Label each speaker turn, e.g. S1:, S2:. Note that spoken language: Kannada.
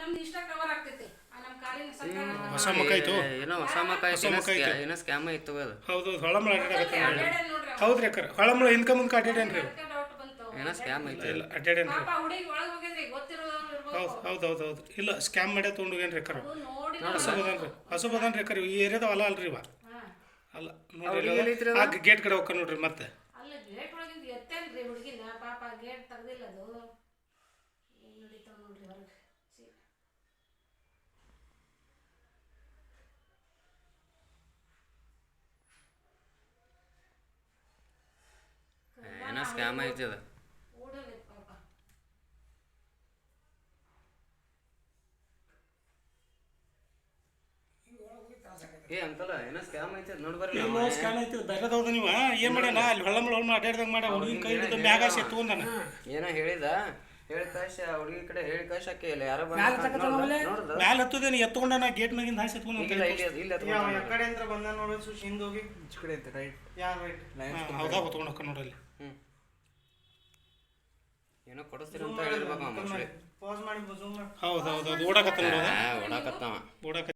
S1: ನಮ್ದು ಇಷ್ಟ ಕವರ್ ಆಗ್ತೈತಿ. ಆ ನಮ್ಮ ಕಾಲಿನ ಸಂಕಟ
S2: ಹೊಸ
S3: ಏನೋ ಹೊಸ ಮಕ್ಕ
S2: ಹೊಸ
S3: ಐತಿ
S2: ಮಕ ಐತಿ.
S3: ಏನೋ ಸ್ಕ್ಯಾಮ್ ಐತು ಅದು.
S2: ಹೌದು ಹೊಳಮಳ ಅಡ್ಡಾಡಕತ್ತ
S1: ನೋಡ್ರಿ.
S2: ಹೌದ್ರಿ ಅಕ್ಕ ಹೊಳಮಳ ಇನ್ಕ ಮುಂದ್ಕ ಅಡ್ಡಾಡೇನ್ರಿ
S1: ಅದಕ್ಕೆ ಡೌಟ್ ಬಂತು.
S3: ಏನೋ ಸ್ಕ್ಯಾಮ್ ಐತಿ.
S2: ಇಲ್ಲ ಅಡ್ಡಾಡೇನ್ರಿ
S1: ಪಾಪ ಹುಡುಗಿ ಒಳಗ್ ಹೋಗಿದ್ರಿ ಗೊತ್ತಿರೋರು ಇರ್ಬೇಕು.
S2: ಹೌದು ಹೌದು ಹೌದು ಹೌದು. ಇಲ್ಲ ಸ್ಕ್ಯಾಮ್ ಮಾಡ್ಯ ತೊಗೊಂಡು ಹೋಗೇನ್ರಿ ಅಕ್ಕರ
S1: ಅದು ನೋಡಿ
S2: ಹಸು ಬದನ್ರಿ ಹಸು ಬದನ್ರಿ ಅಕ್ಕ ಈ ಏರಿಯಾದ ಹೊಲ ಅಲ್ರಿ ಇವ?
S1: ಹಾ.
S2: ಅಲ್ಲ
S3: ಎಲ್ಲಿತ್ರಿ
S2: ಆ ಗೇಟ್ ಕಡೆ ಹೋಗ್ಕ ನೋಡ್ರಿ ಮತ್ತೆ.
S1: ಅಲ್ಲ ಗೇಟ್ ಒಳಗಿಂದ ಎತ್ತೇನ್ರಿ ಹುಡುಗಿನ? ಪಾಪ ಗೇಟ್ ತೆಗ್ದಿಲ್ಲ ಅದು. ಏನ್ ನಡೀತಾವ ನೋಡ್ರಿ ಹೊರಗೆ ಛೀ.
S3: ಏನೋ ಸ್ಕ್ಯಾಮ್ ಐತಿ ಅದು
S1: ಓಡೋಗೈತ್ ಪಾಪ
S3: ಏ ಅಂತಲ್ಲ ಏನೋ ಸ್ಕ್ಯಾಮ್ ಐತಿ ನೋಡಿ ಬರ್ರಿ
S2: ಇಲ್ಲ ಸ್ಕ್ಯಾನ್ ಐತಿ ಬೇರೆದ ಹೌದ ನೀವ. ಏನ್ ಮಾಡ್ಯಾನ ಅಲ್ಲಿ ಹೊಳಮಳ ಹೊಳಮಳ ಅಡ್ಡಾಡ್ದಂಗ ಮಾಡ ಹುಡುಗಿನ ಕೈ ಹಿಡಿದು ಮ್ಯಾಗ ಹಾಸಿ ಎತ್ಕೊಂಡಾನ
S3: ಏನೋ ಹೇಳಿದ? ಹೇಳಿ ಕಳ್ಸ ಹುಡುಗಿ ಕಡೆ ಹೇಳಿ ಇಲ್ಲ ಯಾರೋ ಬಂದ
S2: ಮ್ಯಾಲ ಹತ್ತದೇನು ಎತ್ಕೊಂಡಾನ ಗೇಟ್ ಮ್ಯಾಗಿಂದ ಹಾಸಿ ಎತ್ಕೊಂಡು
S3: ಇಲ್ಲ ಇಲ್ಲಿ ಇಲ್ಲಿ
S4: ಯಾವ ಯಾವ ಕಡೆ ಅಂತ ಬಂದ ನೋಡಿ ಸುಶ್ ಹಿಂದ್ ಹೋಗಿ.
S3: ಕಡೆ ಐತೆ ರೈಟ್
S4: ಯಾವ ರೈಟ್
S2: ಹೌದಾ ಹೊತ್ಕೊಂಡು ಹೋಗ್ಕ ನೋಡಲ್ಲಿ
S3: ಹ್ಮ್. ಏನೋ ಕೊಡಿಸ್ತೀರ ಅಂತ ಹೇಳಿರ್ಬೇಕು
S4: ಪಾಸ್ ಮಾಡಿ
S2: ಹೌದು ಹೌದು ಹೌದು. ಓಡಾಕತ್ತ ನೋಡೋದ
S3: ಓಡಾಕತ್ತಾವ.
S2: ಓಡಾಕ